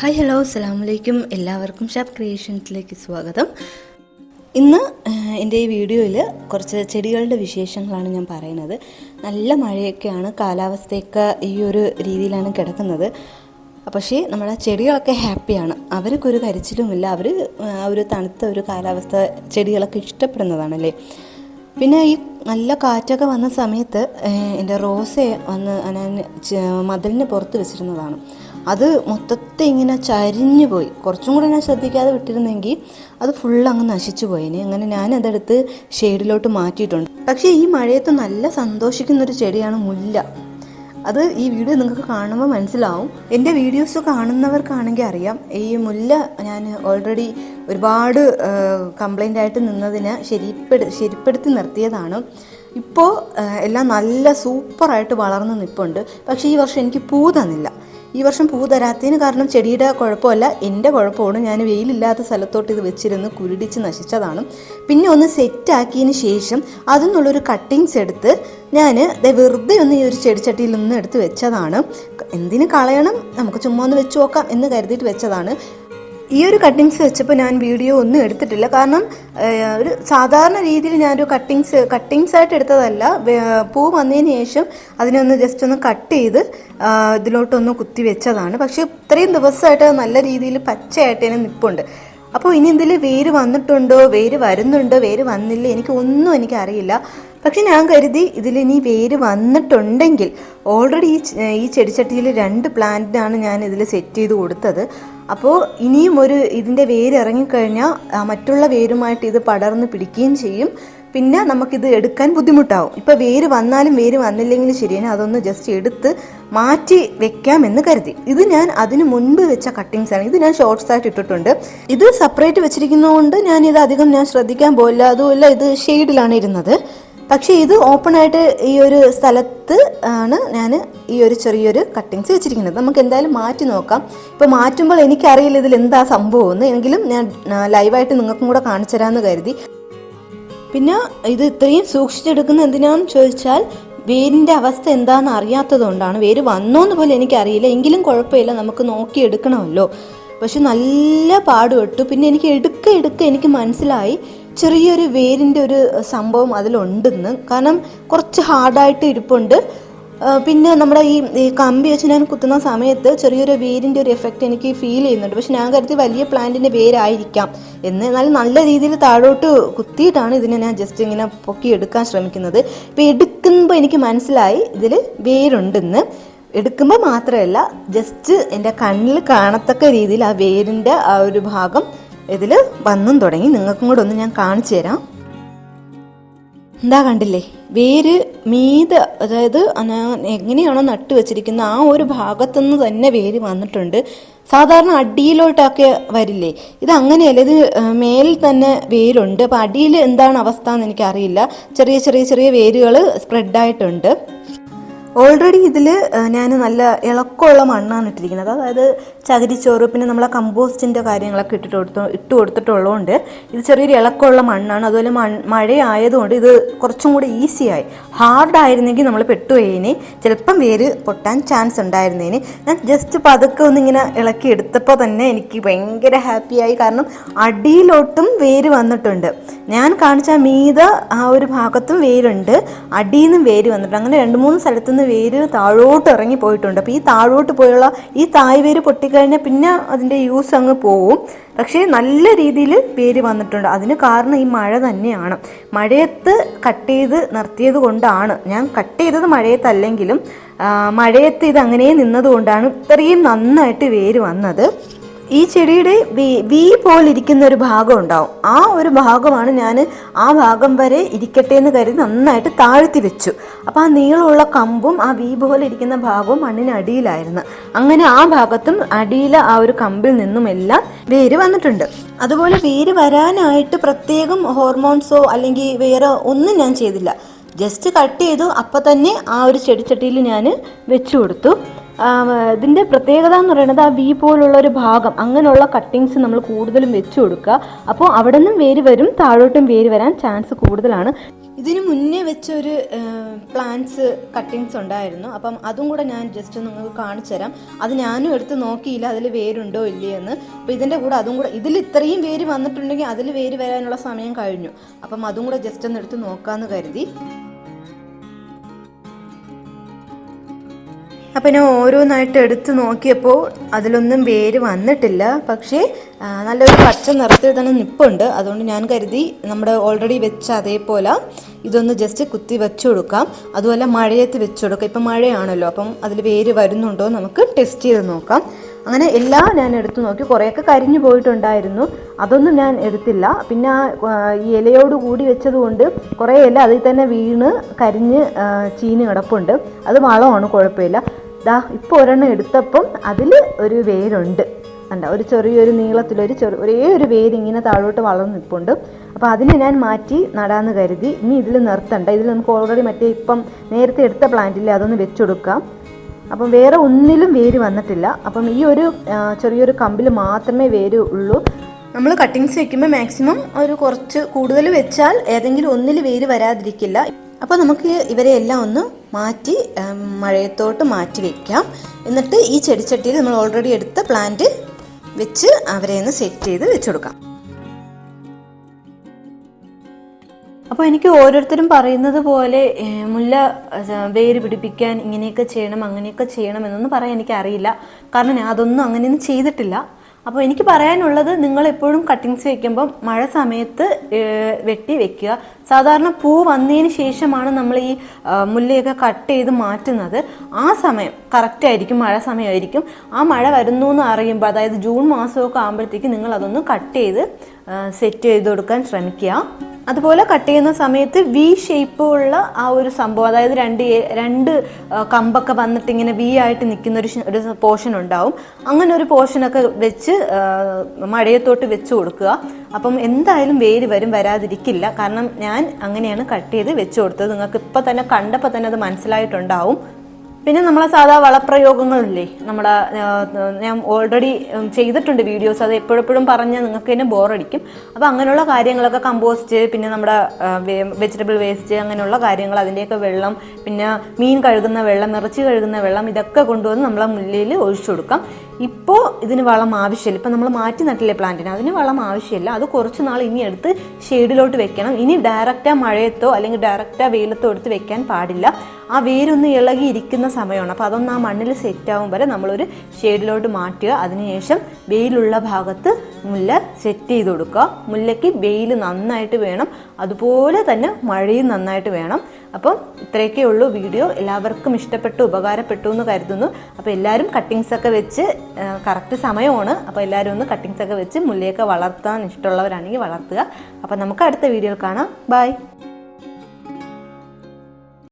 Hi hello അസ്സാം വലൈക്കും എല്ലാവർക്കും ഷാപ്പ് ക്രിയേഷൻസിലേക്ക് സ്വാഗതം. ഇന്ന് എന്റെ ഈ വീഡിയോയിൽ കുറച്ച് ചെടികളുടെ വിശേഷങ്ങളാണ് ഞാൻ പറയുന്നത്. നല്ല മഴയൊക്കെയാണ് കാലാവസ്ഥയൊക്കെ ഈ ഒരു രീതിയിലാണ് കിടക്കുന്നത്. പക്ഷേ നമ്മുടെ ചെടികളൊക്കെ ഹാപ്പിയാണ്. അവർക്കൊരു കരച്ചിലുമില്ല. അവർ ഒരു തണുത്ത ഒരു കാലാവസ്ഥ ചെടികളൊക്കെ ഇഷ്ടപ്പെടുന്നതാണല്ലേ? പിന്നെ ഈ നല്ല കാറ്റൊക്കെ വന്ന സമയത്ത് എന്റെ റോസയെ വന്ന് ഞാൻ മതിലിന് പുറത്ത് വെച്ചിരുന്നതാണ്. അത് മൊത്തത്തെ ഇങ്ങനെ ചരിഞ്ഞു പോയി. കുറച്ചും കൂടെ ഞാൻ ശ്രദ്ധിക്കാതെ വിട്ടിരുന്നെങ്കിൽ അത് ഫുൾ അങ്ങ് നശിച്ചു പോയേനെ അങ്ങനെ ഞാൻ അതെടുത്ത് ഷെയ്ഡിലോട്ട് മാറ്റിയിട്ടുണ്ട്. പക്ഷേ ഈ മഴയത്ത് നല്ല സന്തോഷിക്കുന്ന ഒരു ചെടിയാണ് മുല്ല. അത് ഈ വീഡിയോ നിങ്ങൾക്ക് കാണുമ്പോൾ മനസ്സിലാവും. എന്റെ വീഡിയോസ് കാണുന്നവർക്കാണെങ്കിൽ അറിയാം. ഈ മുല്ല ഞാൻ ഓൾറെഡി ഒരുപാട് കംപ്ലൈന്റ് ആയിട്ട് നിന്നതിനെ ശരിപ്പെടു ശരിപ്പെടുത്തി നിർത്തിയതാണ്. ഇപ്പോൾ എല്ലാം നല്ല സൂപ്പറായിട്ട് വളർന്ന് നിൽപ്പുണ്ട് പക്ഷേ ഈ വർഷം എനിക്ക് പൂ തന്നില്ല. ഈ വർഷം പൂ തരാത്തതിന് കാരണം ചെടിയുടെ കുഴപ്പമല്ല. എന്റെ കുഴപ്പമാണ്. ഞാൻ വെയിലില്ലാത്ത സ്ഥലത്തോട്ട് ഇത് വെച്ചിരുന്ന് കുരുടിച്ച് നശിച്ചതാണ്. പിന്നെ ഒന്ന് സെറ്റാക്കിയതിന് ശേഷം അതിൽ നിന്നുള്ളൊരു കട്ടിങ്സ് എടുത്ത് ഞാൻ വെറുതെ ഒന്ന് ഈ ഒരു ചെടിച്ചട്ടിയിൽ നിന്ന് എടുത്ത് വെച്ചതാണ്. എന്തിന് കളയണം? നമുക്ക് ചുമ്മാ ഒന്ന് വെച്ച് നോക്കാം എന്ന് കരുതിയിട്ട് വെച്ചതാണ്. ഈ ഒരു കട്ടിങ്സ് വെച്ചപ്പോൾ ഞാൻ വീഡിയോ ഒന്നും എടുത്തിട്ടില്ല. കാരണം ഒരു സാധാരണ രീതിയിൽ ഞാനൊരു കട്ടിങ്സ് കട്ടിങ്സ് ആയിട്ട് എടുത്തതല്ല. പൂ വന്നതിന് ശേഷം അതിനൊന്ന് ജസ്റ്റ് ഒന്ന് കട്ട് ചെയ്ത് ഇതിലോട്ടൊന്ന് കുത്തി വെച്ചതാണ്. പക്ഷേ ഇത്രയും ദിവസമായിട്ട് നല്ല രീതിയിൽ പച്ചയായിട്ട് തന്നെ നിൽപ്പുണ്ട് അപ്പോൾ ഇനി ഇതിൽ വേര് വന്നിട്ടുണ്ടോ? വേര് വരുന്നുണ്ടോ? വേര് വന്നില്ല? എനിക്ക് ഒന്നും എനിക്ക് അറിയില്ല പക്ഷെ ഞാൻ കരുതി ഇതിലിനി വേര് വന്നിട്ടുണ്ടെങ്കിൽ ഓൾറെഡി ഈ ചെടിച്ചട്ടിയിൽ രണ്ട് പ്ലാന്റിനാണ് ഞാൻ ഇതിൽ സെറ്റ് ചെയ്ത് കൊടുത്തത്. അപ്പോൾ ഇനിയും ഒരു ഇതിന്റെ വേര് ഇറങ്ങിക്കഴിഞ്ഞാൽ മറ്റുള്ള വേരുമായിട്ട് ഇത് പടർന്ന് പിടിക്കുകയും ചെയ്യും. പിന്നെ നമുക്കിത് എടുക്കാൻ ബുദ്ധിമുട്ടാവും. ഇപ്പോൾ വേര് വന്നാലും വേര് വന്നില്ലെങ്കിലും ശരിയാണ് അതൊന്ന് ജസ്റ്റ് എടുത്ത് മാറ്റി വെക്കാമെന്ന് കരുതി. ഇത് ഞാൻ അതിന് മുൻപ് വെച്ച കട്ടിങ്സ് ആണ്. ഇത് ഞാൻ ഷോർട്സ് ആയിട്ട് ഇട്ടിട്ടുണ്ട്. ഇത് സെപ്പറേറ്റ് വെച്ചിരിക്കുന്നതുകൊണ്ട് ഞാൻ ഇത് അധികം ഞാൻ ശ്രദ്ധിക്കാൻ പോയില്ല അതുമല്ല ഇത് ഷെയ്ഡിലാണ് ഇരുന്നത്. പക്ഷേ ഇത് ഓപ്പൺ ആയിട്ട് ഈ ഒരു സ്ഥലത്ത് ആണ് ഞാൻ ഈ ഒരു ചെറിയൊരു കട്ടിങ്സ് വെച്ചിരിക്കുന്നത്. നമുക്ക് എന്തായാലും മാറ്റി നോക്കാം. ഇപ്പോൾ മാറ്റുമ്പോൾ എനിക്കറിയില്ല ഇതിൽ എന്താ സംഭവം എന്ന്. എങ്കിലും ഞാൻ ലൈവായിട്ട് നിങ്ങൾക്കും കൂടെ കാണിച്ചു തരാമെന്ന് കരുതി. പിന്നെ ഇത് ഇത്രയും സൂക്ഷിച്ചെടുക്കുന്ന എന്തിനാണെന്ന് ചോദിച്ചാൽ വേരിന്റെ അവസ്ഥ എന്താണെന്ന് അറിയാത്തതുകൊണ്ടാണ്. വേര് വന്നോന്ന് പോലും എനിക്കറിയില്ല. എങ്കിലും കുഴപ്പമില്ല. നമുക്ക് നോക്കിയെടുക്കണമല്ലോ പക്ഷെ നല്ല പാടുപെട്ടു. പിന്നെ എനിക്ക് എടുക്ക എടുക്ക എനിക്ക് മനസ്സിലായി. ചെറിയൊരു വേരിന്റെ ഒരു സംഭവം അതിലുണ്ടെന്ന്. കാരണം കുറച്ച് ഹാർഡായിട്ട് ഇരിപ്പുണ്ട്. പിന്നെ നമ്മുടെ ഈ കമ്പി വെച്ച് ഞാൻ കുത്തുന്ന സമയത്ത് ചെറിയൊരു വേരിന്റെ ഒരു എഫക്റ്റ് എനിക്ക് ഫീൽ ചെയ്യുന്നുണ്ട്. പക്ഷെ ഞാൻ കരുതി വലിയ പ്ലാന്റിന്റെ വേരായിരിക്കാം എന്ന്. എന്നാലും നല്ല രീതിയിൽ താഴോട്ട് കുത്തിയിട്ടാണ് ഇതിനെ ഞാൻ ജസ്റ്റ് ഇങ്ങനെ പൊക്കി എടുക്കാൻ ശ്രമിക്കുന്നത്. ഇപ്പം എടുക്കുമ്പോൾ എനിക്ക് മനസ്സിലായി ഇതിൽ വേരുണ്ടെന്ന്. എടുക്കുമ്പോൾ മാത്രമല്ല ജസ്റ്റ് എന്റെ കണ്ണിൽ കാണത്തക്ക രീതിയിൽ ആ വേരിന്റെ ആ ഒരു ഭാഗം ഇതിൽ വന്നും തുടങ്ങി. നിങ്ങൾക്കും കൂടെ ഒന്ന് ഞാൻ കാണിച്ചു തരാം. എന്താ കണ്ടില്ലേ? വേര് മീത് അതായത് എങ്ങനെയാണോ നട്ട് വെച്ചിരിക്കുന്ന ആ ഒരു ഭാഗത്തുനിന്ന് തന്നെ വേര് വന്നിട്ടുണ്ട്. സാധാരണ അടിയിലോട്ടൊക്കെ വരില്ലേ? ഇത് അങ്ങനെയല്ല? ഇത് മേലിൽ തന്നെ വേരുണ്ട്. അപ്പം അടിയിൽ എന്താണ് അവസ്ഥ എന്ന് എനിക്കറിയില്ല. ചെറിയ ചെറിയ ചെറിയ വേരുകൾ സ്പ്രെഡായിട്ടുണ്ട് ഓൾറെഡി ഇതിൽ ഞാൻ നല്ല ഇളക്കമുള്ള മണ്ണാണ് ഇട്ടിരിക്കുന്നത്. അതായത് ചകിരിച്ചോറ് പിന്നെ നമ്മളെ കമ്പോസ്റ്റിന്റെ കാര്യങ്ങളൊക്കെ ഇട്ടിട്ട് കൊടുത്തു ഇട്ട് കൊടുത്തിട്ടുള്ളതുകൊണ്ട് ഇത് ചെറിയൊരു ഇളക്കമുള്ള മണ്ണാണ്. അതുപോലെ മഴയായതുകൊണ്ട് ഇത് കുറച്ചും കൂടി ഈസിയായി. ഹാർഡായിരുന്നെങ്കിൽ നമ്മൾ പെട്ടുപോയേനെ. ചിലപ്പം വേര് പൊട്ടാൻ ചാൻസ് ഉണ്ടായിരുന്നേനെ. ഞാൻ ജസ്റ്റ് പതുക്കെ ഒന്നിങ്ങനെ ഇളക്കി എടുത്തപ്പോൾ തന്നെ എനിക്ക് ഭയങ്കര ഹാപ്പിയായി കാരണം അടിയിലോട്ടും വേര് വന്നിട്ടുണ്ട്. ഞാൻ കാണിച്ച മീത ആ ഒരു ഭാഗത്തും വേരുണ്ട്. അടിയിൽ നിന്നും വേര് വന്നിട്ടുണ്ട്. അങ്ങനെ രണ്ട് മൂന്ന് സ്ഥലത്തു നിന്ന് വേര് താഴോട്ട് ഇറങ്ങി പോയിട്ടുണ്ട്. അപ്പോൾ ഈ താഴോട്ട് പോയുള്ള ഈ തായ് വേര് പൊട്ടിക്കഴിഞ്ഞാൽ പിന്നെ അതിന്റെ യൂസ് അങ്ങ് പോവും. പക്ഷേ നല്ല രീതിയിൽ വേര് വന്നിട്ടുണ്ട്. അതിന് കാരണം ഈ മഴ തന്നെയാണ്. മഴയത്ത് കട്ട് ചെയ്ത് നിർത്തിയത് കൊണ്ടാണ്. ഞാൻ കട്ട് ചെയ്തത് മഴയത്തല്ലെങ്കിലും മഴയത്ത് ഇത് അങ്ങനെ നിന്നതുകൊണ്ടാണ് ഇത്രയും നന്നായിട്ട് വേര് വന്നത്. ഈ ചെടിയുടെ വി വി പോലിരിക്കുന്ന ഒരു ഭാഗം ഉണ്ടാവും. ആ ഒരു ഭാഗമാണ് ഞാൻ ആ ഭാഗം വരെ ഇരിക്കട്ടെ എന്ന് കരുതി നന്നായിട്ട് താഴ്ത്തി വെച്ചു. അപ്പോൾ ആ നീളമുള്ള കമ്പും ആ വി പോലെ ഇരിക്കുന്ന ഭാഗവും മണ്ണിനടിയിലായിരുന്നു അങ്ങനെ ആ ഭാഗത്തും അടിയിലെ ആ ഒരു കമ്പിൽ നിന്നും എല്ലാം വേര് വന്നിട്ടുണ്ട്. അതുപോലെ വേര് വരാനായിട്ട് പ്രത്യേകം ഹോർമോൺസോ അല്ലെങ്കിൽ വേറെ ഒന്നും ഞാൻ ചെയ്തില്ല. ജസ്റ്റ് കട്ട് ചെയ്തു. അപ്പം തന്നെ ആ ഒരു ചെടിച്ചട്ടിയിൽ ഞാൻ വെച്ചു കൊടുത്തു. ഇതിന്റെ പ്രത്യേകത എന്ന് പറയുന്നത് ആ വി പോലുള്ള ഒരു ഭാഗം അങ്ങനെയുള്ള കട്ടിങ്സ് നമ്മൾ കൂടുതലും വെച്ചു കൊടുക്കുക. അപ്പോൾ അവിടെ നിന്നും വേര് വരും താഴോട്ടും വേര് വരാൻ ചാൻസ് കൂടുതലാണ്. ഇതിനു മുന്നേ വെച്ചൊരു പ്ലാന്റ്സ് കട്ടിങ്സ് ഉണ്ടായിരുന്നു. അപ്പം അതും കൂടെ ഞാൻ ജസ്റ്റ് നിങ്ങൾക്ക് കാണിച്ചു തരാം. അത് ഞാനും എടുത്ത് നോക്കിയില്ല അതിൽ വേരുണ്ടോ ഇല്ലേ എന്ന് അപ്പോൾ ഇതിന്റെ കൂടെ അതും കൂടെ ഇതിൽ ഇത്രയും വേര് വന്നിട്ടുണ്ടെങ്കിൽ അതിൽ വേര് വരാനുള്ള സമയം കഴിഞ്ഞു. അപ്പം അതും കൂടെ ജസ്റ്റ് ഒന്ന് എടുത്ത് നോക്കാമെന്ന് കരുതി. അപ്പം ഞാൻ ഓരോന്നായിട്ട് എടുത്ത് നോക്കിയപ്പോൾ അതിലൊന്നും വേര് വന്നിട്ടില്ല. പക്ഷേ നല്ലൊരു പച്ച നിറത്തിൽ തന്നെ നിപ്പുണ്ട്. അതുകൊണ്ട് ഞാൻ കരുതി നമ്മുടെ ഓൾറെഡി വെച്ച അതേപോലെ ഇതൊന്ന് ജസ്റ്റ് കുത്തി വെച്ച് കൊടുക്കാം. അതുപോലെ മഴയത്ത് വെച്ച് കൊടുക്കാം. ഇപ്പം മഴയാണല്ലോ അപ്പം അതിൽ വേര് വരുന്നുണ്ടോ നമുക്ക് ടെസ്റ്റ് ചെയ്ത് നോക്കാം. അങ്ങനെ എല്ലാം ഞാൻ എടുത്തു നോക്കി. കുറേയൊക്കെ കരിഞ്ഞു പോയിട്ടുണ്ടായിരുന്നു. അതൊന്നും ഞാൻ എടുത്തില്ല. പിന്നെ ഈ ഇലയോട് കൂടി വെച്ചതുകൊണ്ട് കുറേ ഇല അതിൽ തന്നെ വീണ് കരിഞ്ഞ് ചീഞ്ഞ് കിടപ്പുണ്ട്. അത് വളമാണ് കുഴപ്പമില്ല. ദാ ഇപ്പോൾ ഒരെണ്ണം എടുത്തപ്പം അതിൽ ഒരു വേരുണ്ട്. കണ്ട? ഒരു ചെറിയൊരു നീളത്തിലൊരു ചെറു ഒരേ ഒരു വേര് ഇങ്ങനെ താഴോട്ട് വളർന്നു നിൽപ്പുണ്ട് അപ്പോൾ അതിനെ ഞാൻ മാറ്റി നടാന്ന് കരുതി. ഇനി ഇതിൽ നിർത്തണ്ട. ഇതിൽ നമുക്ക് ഓൾറെഡി മറ്റേ ഇപ്പം നേരത്തെ എടുത്ത പ്ലാന്റില്ലേ അതൊന്ന് വെച്ചെടുക്കാം അപ്പം വേറെ ഒന്നിലും വേര് വന്നിട്ടില്ല. അപ്പം ഈ ഒരു ചെറിയൊരു കമ്പിൽ മാത്രമേ വേര് ഉള്ളൂ. നമ്മൾ കട്ടിങ്സ് വെക്കുമ്പോൾ മാക്സിമം ഒരു കുറച്ച് കൂടുതൽ വെച്ചാൽ ഏതെങ്കിലും ഒന്നിൽ വേര് വരാതിരിക്കില്ല. അപ്പോൾ നമുക്ക് ഇവരെ എല്ലാം ഒന്ന് മാറ്റി മഴയത്തോട്ട് മാറ്റി വയ്ക്കാം എന്നിട്ട് ഈ ചെടിച്ചട്ടിയിൽ നമ്മൾ ഓൾറെഡി എടുത്ത പ്ലാന്റ് വെച്ച് അവരെ ഒന്ന് സെറ്റ് ചെയ്ത് വെച്ചുകൊടുക്കാം അപ്പോൾ എനിക്ക് ഓരോരുത്തരും പറയുന്നത് പോലെ മുല്ല വേര് പിടിപ്പിക്കാൻ ഇങ്ങനെയൊക്കെ ചെയ്യണം അങ്ങനെയൊക്കെ ചെയ്യണം എന്നൊന്നും പറയാൻ എനിക്കറിയില്ല. കാരണം ഞാൻ അതൊന്നും അങ്ങനെയൊന്നും ചെയ്തിട്ടില്ല. അപ്പോൾ എനിക്ക് പറയാനുള്ളത് നിങ്ങൾ എപ്പോഴും കട്ടിങ്സ് വെക്കുമ്പോൾ മഴ സമയത്ത് വെട്ടി വെക്കുക. സാധാരണ പൂ വന്നതിന് ശേഷമാണ് നമ്മൾ ഈ മുല്ലയൊക്കെ കട്ട് ചെയ്ത് മാറ്റുന്നത്. ആ സമയം കറക്റ്റ് ആയിരിക്കും മഴ സമയമായിരിക്കും. ആ മഴ വരുന്നു എന്ന് അറിയുമ്പോൾ അതായത് ജൂൺ മാസമൊക്കെ ആകുമ്പോഴത്തേക്ക് നിങ്ങൾ അതൊന്ന് കട്ട് ചെയ്ത് സെറ്റ് ചെയ്ത് കൊടുക്കാൻ ശ്രമിക്കുക. അതുപോലെ കട്ട് ചെയ്യുന്ന സമയത്ത് വി ഷേപ്പ് ഉള്ള ആ ഒരു സംഭവം അതായത് രണ്ട് രണ്ട് കമ്പൊക്കെ വന്നിട്ട് ഇങ്ങനെ വി ആയിട്ട് നിൽക്കുന്ന ഒരു ഒരു പോർഷൻ ഉണ്ടാവും. അങ്ങനെ ഒരു പോർഷനൊക്കെ വെച്ച് മഴയത്തോട്ട് വെച്ച് കൊടുക്കുക. അപ്പം എന്തായാലും വേര് വരും വരാതിരിക്കില്ല. കാരണം ഞാൻ അങ്ങനെയാണ് കട്ട് ചെയ്ത് വെച്ച് കൊടുത്തത്. നിങ്ങൾക്ക് ഇപ്പം തന്നെ കണ്ടപ്പോൾ തന്നെ അത് മനസ്സിലായിട്ടുണ്ടാവും. പിന്നെ നമ്മളെ സാധാ വളപ്രയോഗങ്ങളില്ലേ നമ്മുടെ ഞാൻ ഓൾറെഡി ചെയ്തിട്ടുണ്ട് വീഡിയോസ് അത് എപ്പോഴെപ്പോഴും പറഞ്ഞാൽ നിങ്ങൾക്ക് തന്നെ ബോറടിക്കും അപ്പോൾ അങ്ങനെയുള്ള കാര്യങ്ങളൊക്കെ കമ്പോസ്റ്റ് പിന്നെ നമ്മുടെ വെജിറ്റബിൾ വേസ്റ്റ് അങ്ങനെയുള്ള കാര്യങ്ങൾ അതിന്റെയൊക്കെ വെള്ളം പിന്നെ മീൻ കഴുകുന്ന വെള്ളം ഇറച്ചി കഴുകുന്ന വെള്ളം ഇതൊക്കെ കൊണ്ടുവന്ന് നമ്മളെ മുല്ലയിൽ ഒഴിച്ചു കൊടുക്കാം. ഇപ്പോൾ ഇതിന് വളം ആവശ്യമില്ല. ഇപ്പം നമ്മൾ മാറ്റി നട്ടില്ലേ പ്ലാന്റിന്? അതിന് വളം ആവശ്യമില്ല. അത് കുറച്ച് നാൾ ഇനി എടുത്ത് ഷെയ്ഡിലോട്ട് വെക്കണം. ഇനി ഡയറക്റ്റാ മഴയത്തോ അല്ലെങ്കിൽ ഡയറക്റ്റാ വെയിലത്തോ എടുത്ത് വെക്കാൻ പാടില്ല. ആ വേരൊന്ന് ഇളകി ഇരിക്കുന്ന സമയമാണ്. അപ്പോൾ അതൊന്ന് ആ മണ്ണിൽ സെറ്റ് ആവും വരെ നമ്മളൊരു ഷെയ്ഡിലോട്ട് മാറ്റുക. അതിനുശേഷം വെയിലുള്ള ഭാഗത്ത് മുല്ല സെറ്റ് ചെയ്ത് കൊടുക്കുക. മുല്ലയ്ക്ക് വെയിൽ നന്നായിട്ട് വേണം. അതുപോലെ തന്നെ മഴയും നന്നായിട്ട് വേണം. അപ്പം ഇത്രയൊക്കെ ഉള്ളൂ വീഡിയോ. എല്ലാവർക്കും ഇഷ്ടപ്പെട്ടു ഉപകാരപ്പെട്ടു എന്ന് കരുതുന്നു. അപ്പോൾ എല്ലാവരും കട്ടിങ്സ് ഒക്കെ വെച്ച് കറക്റ്റ് സമയമാണ്. അപ്പോൾ എല്ലാവരും ഒന്ന് കട്ടിങ്സ് ഒക്കെ വെച്ച് മുല്ലയൊക്കെ വളർത്താൻ ഇഷ്ടമുള്ളവരാണെങ്കിൽ വളർത്തുക. അപ്പോൾ നമുക്ക് അടുത്ത വീഡിയോയിൽ കാണാം. ബൈ